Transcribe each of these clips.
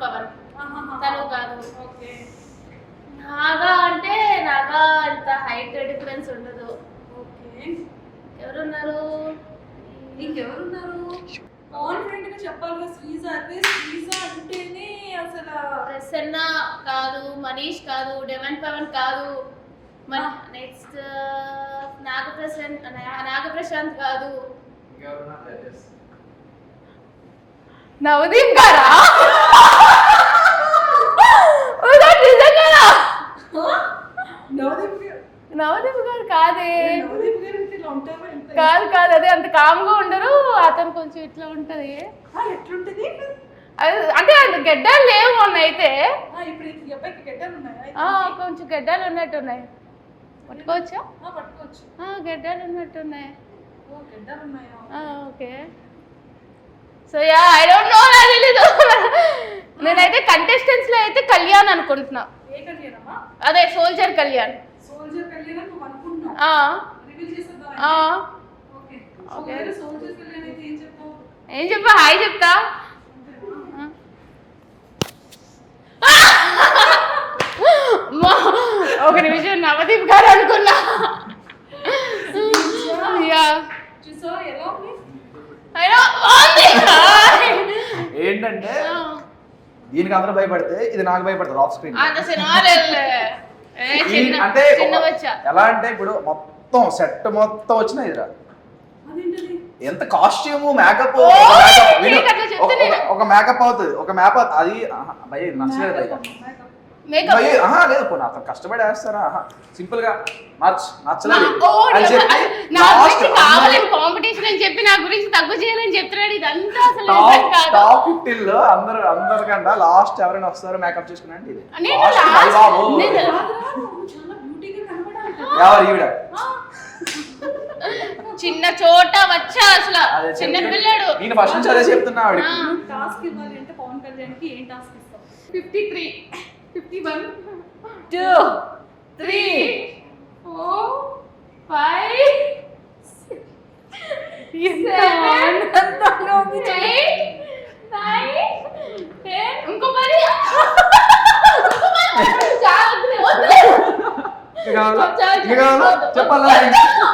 పవన్ ఆహాహా. తను కాదు. ఓకే. నాగా అంటే నాగా అంత హైట్ డిఫరెన్స్ ఉండదు. ఓకే. ఎవరున్నారు? ఇంకెవరున్నారు? కాన్ఫిడెంట్గా చెప్పాలి కదా శ్రీజ అదే శ్రీజ అంటేనే అసలు ప్రసన్న కాదు మనీష్ కాదు డెమన్ పవన్ కాదు. నెక్స్ట్ నాగప్రశాంత్ నాగప్రశాంత్ కాదు. నవదీప్ గారా ఓ, నిజంగానా? నవదీప్ గారు నవదీప్ గారు కాదే నవదీప్ గారు అంటే ఇలా ఉంటారా ఎంత కాదు కాదు అదే అంత కామ్గా ఉండరు. అతను కొంచెం ఇట్లా ఉంటది. ఎట్లుంటది? అంటే గెడ్డాలు లేవు మొన్న అయితే. ఉన్నాయా? కొంచెం గెడ్డాలు ఉన్నట్టున్నాయి. పట్టుకోవచ్చా? ఆ, పట్టుకోవచ్చు. గెడ్డాలు ఉన్నట్టున్నాయి. గెడ్డలు ఉన్నాయా? Okay. So yeah I don't know నాకు తెలీదు. నేనైతే కంటెస్టెంట్స్లో అయితే కళ్యాణ్ అనుకుంటున్నా. అదే సోల్జర్ కళ్యాణ్. సోల్జర్ కళ్యాణం ఏం చెప్పా హాయ్ చెప్తా. ఒక నిమిషం నవదీప్ గారు అనుకున్నా. ఏంటంటే దీనికి అందరూ భయపడితే ఇది నాకు భయపడతారు ఆఫ్ స్క్రీన్ అంటే ఎలా అంటే ఇప్పుడు మొత్తం సెట్ మొత్తం వచ్చిన ఇదిరా. అదేంటది ఎంత కాస్ట్యూమ్ మేకప్ ఒక మేకప్ అవుతుంది. ఒక మేకప్ అది భయ నచ్చలేదు లేదు పోనీ అతను కష్టపడి వేస్తారా? సింపుల్గా మార్చ్ నచ్చలేదు. అని చెప్పి కాంపిటీషన్ అని చెప్పి నా గురించి తక్కువ చేయాలని చెప్తున్నాడు. ఇదంతా అసలు నిజం టాప్ కాదు. టాప్ ఫిఫ్టీన్లో అందరు అందరికంటే లాస్ట్ ఎవరైనా వస్తారో మేకప్ చేసుకున్నా అంటే ఇది. నేను Last last- భయ్ బాబు. నేను- కాదురా, నువ్వు చాలా బ్యూటీగా కనపడాలి ఎవరు ఈవిడ? చిన్న చోట వచ్చా అసలు. చిన్న చెప్తున్నా. పిల్లాడు. నేను ఫస్ట్ నుంచి అదే చెప్తున్నా ఆవిడకి ఆ. నువ్వు టాస్క్ ఇవ్వాలి అంటే పవన్ కళ్యాణ్కి ఏం టాస్క్ ఇస్తావు? Fifty three fifty one two three four five. ఇంకో పది. చాలా వద్దులే, వద్దులే. ఇంకా కావాలా? చాలు, ఇంకా కావాలా? వద్దు, వద్దు. చెప్పాలా?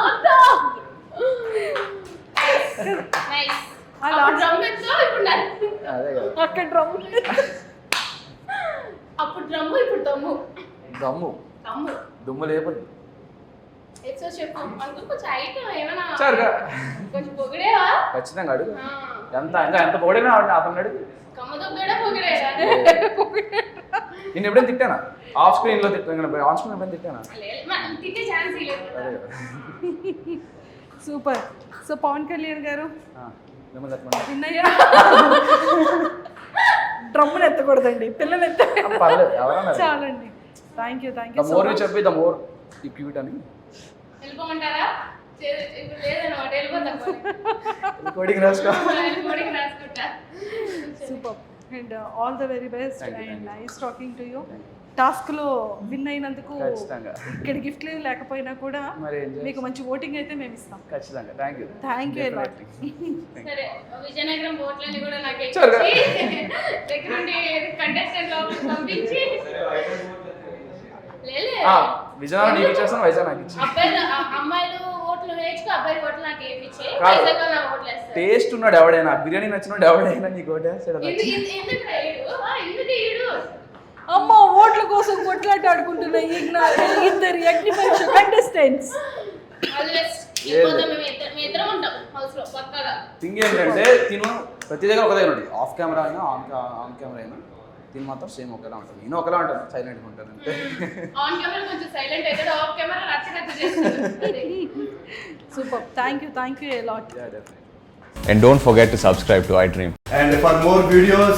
వద్దు. Nice. ఆ అప్పుడు last- drum ఎత్తు, ఇప్పుడు నన్ను. అదే కదా అక్కడ డ్రమ్ అప్పుడు డ్రమ్ము ఇప్పుడు దమ్ము. దమ్ము. దమ్ము. దుమ్ము లేపదు ఖచ్చితంగా అడుగు. ఎంత ఇంకా ఎంత అతను అడుగు. నేను ఎప్పుడైనా తిట్టానా? ఆఫ్ స్క్రీన్లో తిట్టాను ఆన్ స్క్రీన్ ఎప్పుడైనా తిట్టానా? లేదు, మనం తిట్టే ఛాన్స్ లేదు. అదే. కదా సూపర్. సో పవన్ కళ్యాణ్ గారు ఆ, మిమ్మల్ని విన్నయ్య డ్రమ్మును ఎత్తకూడదండి పిల్లలు ఎత్త పర్లేదు ఎవరన్నా చాలండి. Thank you thank the you more you చెప్పి ద మోర్ ఈ క్యూట్ అని. వెళ్ళిపోమంటారా? చే- ఇప్పుడు లేదన్నమాట వెళ్ళిపోతాం కోడింగ్ రాసుకో. వెళ్ళిపోడికి రాసుకుంటా. Super and all the very best and. Nice talking to you టాస్క్లో విన్ అయినందుకు ఖచ్చితంగా. ఇక్కడ గిఫ్ట్లు లేకపోయినా కూడా? మీకు మంచి ఓటింగ్ అయితే మేము ఇస్తాం. ఖచ్చితంగా. Thank you lot. సరే విజయనగరం బోట్లని కూడా నాకు దగ్గర కంటెస్టెంట్ పంపించి. విజయనగరం నీకు ఇచ్చేస్తాను వైజాగ్ నాకు అమ్మాయిలు ఓట్లు వేయించుకో అబ్బాయి ఓట్లు నాకు ఓట్లు టేస్ట్ ఉన్నాడు ఎవడైనా బిర్యానీ నచ్చినోడు ఎవడైనా నీకు ఎందుకు ఎందుకు? అమ్మ ఓట్ల కోసం కొట్లాట ఆడుకుంటున్న ఇద్దరు అగ్ని పరీక్ష కంటెస్టెంట్స్ థింగ్ ఏంటంటే తిను ప్రతి దగ్గర ఒక దగ్గర ఉంటుంది. ఆఫ్ కెమెరా అయినా ఆన్ ఆన్ కెమెరా అయినా తిని మాత్రం సేమ్ ఒకేలా ఉంటుంది. నేను ఒకలా ఉంటాను సైలెంట్గా ఉంటాను అంతే. ఆన్ కెమెరా కొంచెం సైలెంట్ అవుతాడు ఆఫ్ కెమెరా రచ్చ రచ్చ చేస్తాడు super thank you thank you lot Yeah, definitely. And don't forget to subscribe to iDream. And for more videos,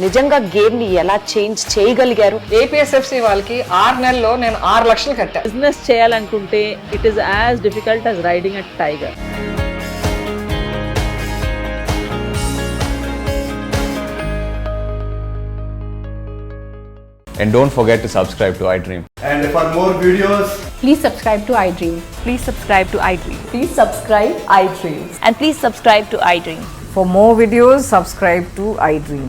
నిజంగా గేమ్ని ఎలా చేంజ్ చేయగలిగారు ఏపీఎస్ఎఫ్సి వాళ్ళకి ఆరు నెలల్లో నేను ఆరు లక్షలు కట్టా బిజినెస్ చేయాలనుకుంటే it is as difficult as riding a tiger and don't forget to subscribe to iDream. And for more videos, Please subscribe to iDream. Please subscribe to iDream Please subscribe iDream. And please subscribe to iDream For more videos, subscribe to iDream.